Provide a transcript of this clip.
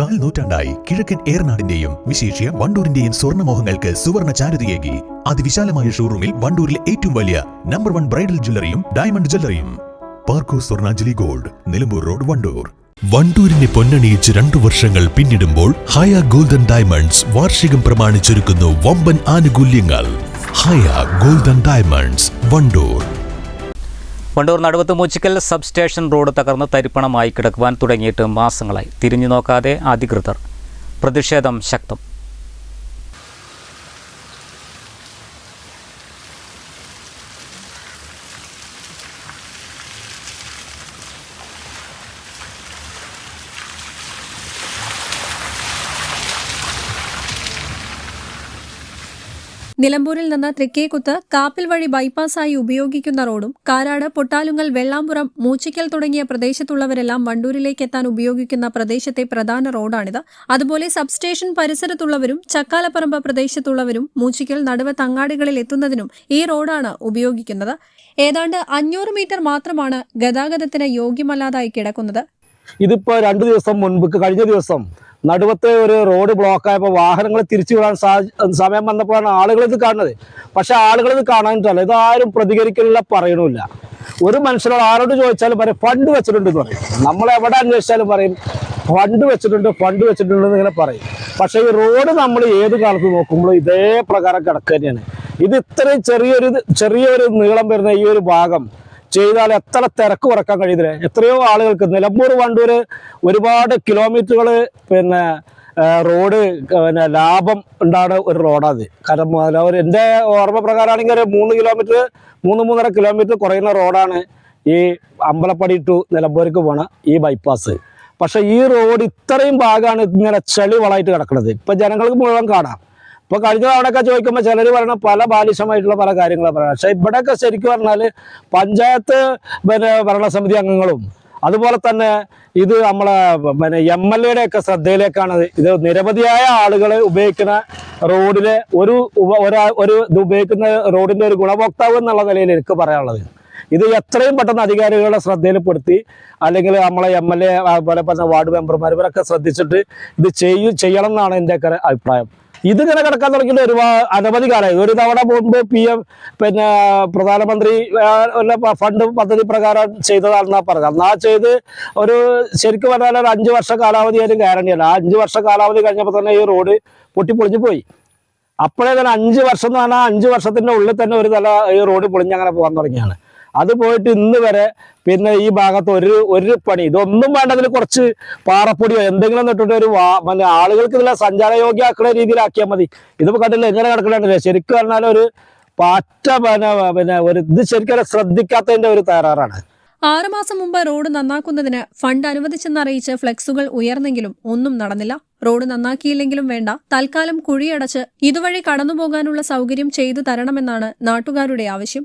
കാൽ നൂറ്റാണ്ടായി കിഴക്കൻ ഏറനാടിന്റെയും വിശേഷ്യ വണ്ടൂരിന്റെയും സ്വർണമോഹങ്ങൾക്ക് സുവർണ ചാരുതയേകി അതിവിശാലമായ ഷോറൂമിൽ വണ്ടൂരിലെ ഏറ്റവും വലിയ നമ്പർ വൺ ബ്രൈഡൽ ജ്വല്ലറിയും ഡയമണ്ട് ജ്വല്ലറിയും പാർക്കോ സ്വർണാഞ്ജലി ഗോൾഡ് നിലമ്പൂർ റോഡ് വണ്ടൂർ. വണ്ടൂരിനെ പൊന്നണിയിച്ച് രണ്ടു വർഷങ്ങൾ പിന്നിടുമ്പോൾ ഹയ ഗോൾഡൻ ഡയമണ്ട്സ് വാർഷികം പ്രമാണിച്ചൊരുക്കുന്നു വമ്പൻ ആനുകൂല്യങ്ങൾ. Haya golden diamonds Wandoor. Wandoor Naduvath Moochikkal sub station road തകർന്ന് തരിപ്പണമായി കിടക്കുവാൻ തുടങ്ങിയിട്ട് മാസങ്ങളായി. തിരിഞ്ഞു നോക്കാതെ അധികൃതർ. പ്രതിഷേധം ശക്തം. നിലമ്പൂരിൽ നിന്ന് തൃക്കേക്കുത്ത് കാപ്പിൽ വഴി ബൈപ്പാസായി ഉപയോഗിക്കുന്ന റോഡും കാരാട് പൊട്ടാലുങ്ങൽ വെള്ളാമ്പുറം മൂച്ചിക്കൽ തുടങ്ങിയ പ്രദേശത്തുള്ളവരെല്ലാം വണ്ടൂരിലേക്ക് എത്താൻ ഉപയോഗിക്കുന്ന പ്രദേശത്തെ പ്രധാന റോഡാണിത്. അതുപോലെ സബ്സ്റ്റേഷൻ പരിസരത്തുള്ളവരും ചക്കാലപ്പറമ്പ് പ്രദേശത്തുള്ളവരും മൂച്ചിക്കൽ നടുവ തങ്ങാടികളിൽ എത്തുന്നതിനും ഈ റോഡാണ് ഉപയോഗിക്കുന്നത്. ഏതാണ്ട് അഞ്ഞൂറ് മീറ്റർ മാത്രമാണ് ഗതാഗതത്തിന് യോഗ്യമല്ലാതായി കിടക്കുന്നത്. ഇതിപ്പോ രണ്ടു ദിവസം മുൻപ് കഴിഞ്ഞ ദിവസം നടുവത്തെ ഒരു റോഡ് ബ്ലോക്ക് ആയപ്പോൾ വാഹനങ്ങൾ തിരിച്ചു വിടാൻ സമയം വന്നപ്പോഴാണ് ആളുകൾ ഇത് കാണുന്നത്. പക്ഷെ ആളുകൾ ഇത് കാണാനിട്ടല്ല. ഇത് ആരും പ്രതികരിക്കുന്നില്ല പറയണില്ല ഒരു മനുഷ്യനോട് ആരോട് ചോദിച്ചാലും പറയും ഫണ്ട് വെച്ചിട്ടുണ്ട് എന്ന് പറയും. നമ്മൾ എവിടെ അന്വേഷിച്ചാലും പറയും ഫണ്ട് വെച്ചിട്ടുണ്ട് ഫണ്ട് വെച്ചിട്ടുണ്ട് ഇങ്ങനെ പറയും. പക്ഷെ ഈ റോഡ് നമ്മൾ ഏത് കാലത്ത് നോക്കുമ്പോഴും ഇതേ പ്രകാരം കിടക്കുക തന്നെയാണ്. ഇത് ഇത്രയും ചെറിയൊരു ചെറിയൊരു നീളം വരുന്ന ഈ ഒരു ഭാഗം ചെയ്താൽ എത്ര തിരക്ക് കുറയ്ക്കാൻ കഴിയുന്നില്ല എത്രയോ ആളുകൾക്ക് നിലമ്പൂർ വണ്ടൂര് ഒരുപാട് കിലോമീറ്ററുകൾ പിന്നെ റോഡ് പിന്നെ ലാഭം ഉണ്ടാകുന്ന ഒരു റോഡാത് കാരണം അവർ എന്റെ ഓർമ്മ പ്രകാരമാണെങ്കിൽ ഒരു മൂന്ന് കിലോമീറ്റർ മൂന്ന് മൂന്നര കിലോമീറ്റർ കുറയുന്ന റോഡാണ് ഈ അമ്പലപ്പടി ടു നിലമ്പൂർക്ക് പോണ ഈ ബൈപ്പാസ് പക്ഷെ ഈ റോഡ് ഇത്രയും ഭാഗമാണ് ഇങ്ങനെ ചെളി വളമായിട്ട് കിടക്കുന്നത് ഇപ്പൊ ജനങ്ങൾക്ക് മുഴുവൻ കാണാം. ഇപ്പൊ കഴിഞ്ഞ തവണയൊക്കെ ചോദിക്കുമ്പോൾ ചിലർ പറയണ പല ബാലിശമായിട്ടുള്ള പല കാര്യങ്ങളാണ് പറയുന്നത്. പക്ഷെ ഇവിടെയൊക്കെ ശരിക്കും പറഞ്ഞാൽ പഞ്ചായത്ത് പിന്നെ ഭരണസമിതി അംഗങ്ങളും അതുപോലെ തന്നെ ഇത് നമ്മളെ പിന്നെ എം എൽ എയുടെ ഒക്കെ ശ്രദ്ധയിലേക്കാണ് ഇത് നിരവധിയായ ആളുകൾ ഉപയോഗിക്കുന്ന റോഡിലെ ഒരു ഒരാ ഒരു ഇത് ഉപയോഗിക്കുന്ന റോഡിന്റെ ഒരു ഗുണഭോക്താവ് എന്നുള്ള നിലയിൽ എനിക്ക് പറയാനുള്ളത്. ഇത് എത്രയും പെട്ടെന്ന് അധികാരികളുടെ ശ്രദ്ധയിൽപ്പെടുത്തി അല്ലെങ്കിൽ നമ്മളെ എം എൽ എ അതുപോലെ തന്നെ വാർഡ് മെമ്പർമാർ ഇവരൊക്കെ ശ്രദ്ധിച്ചിട്ട് ഇത് ചെയ്യും ചെയ്യണം എന്നാണ് എന്റെ ഒക്കെ അഭിപ്രായം. ഇതിങ്ങനെ കിടക്കാൻ തുടങ്ങിയിട്ട് ഒരുപാട് അനവധി കാലമായി. ഒരു തവണ മുമ്പ് പി എം പിന്നെ പ്രധാനമന്ത്രി ആ, ഫണ്ട് പദ്ധതി പ്രകാരം ചെയ്തതാണെന്നാ പറഞ്ഞത്. എന്നാ ചെയ്ത് ഒരു ശരിക്കും പറഞ്ഞാൽ ഒരു അഞ്ച് വർഷ കാലാവധി ആയാലും ഗ്യാരണ്ടിയല്ല ആ അഞ്ച് വർഷ കാലാവധി കഴിഞ്ഞപ്പോൾ തന്നെ ഈ റോഡ് പൊട്ടിപ്പൊളിഞ്ഞു പോയി. അപ്പോഴേ തന്നെ അഞ്ച് വർഷം എന്ന് പറഞ്ഞാൽ അഞ്ച് വർഷത്തിന്റെ ഉള്ളിൽ തന്നെ ഒരു തല ഈ റോഡ് പൊളിഞ്ഞങ്ങനെ പോകാൻ തുടങ്ങിയാണ്. അത് പോയിട്ട് ഇന്ന് വരെ പിന്നെ ഈ ഭാഗത്ത് ഒരു ഒരു പണി. ഇതൊന്നും വേണ്ടതിൽ കുറച്ച് പാറപ്പൊടിയോ എന്തെങ്കിലും ഇട്ടിട്ട് ഒരു പിന്നെ ആളുകൾക്ക് ഇതിലെ സഞ്ചാരയോഗ്യമാക്കുന്ന രീതിയിലാക്കിയാൽ മതി. ഇതിപ്പോ കണ്ടില്ല എങ്ങനെ കിടക്കണേ ശരിക്കും പറഞ്ഞാൽ ഒരു പാറ്റ പിന്നെ പിന്നെ ഒരു ഇത് ശരിക്കും ശ്രദ്ധിക്കാത്തതിന്റെ ഒരു തകരാറാണ്. ആറുമാസം മുമ്പ് റോഡ് നന്നാക്കുന്നതിന് ഫണ്ട് അനുവദിച്ചെന്നറിയിച്ച് ഫ്ലെക്സുകൾ ഉയർന്നെങ്കിലും ഒന്നും നടന്നില്ല. റോഡ് നന്നാക്കിയില്ലെങ്കിലും വേണ്ട. തൽക്കാലം കുഴിയടച്ച് ഇതുവഴി കടന്നുപോകാനുള്ള സൗകര്യം ചെയ്തു തരണമെന്നാണ് നാട്ടുകാരുടെ ആവശ്യം.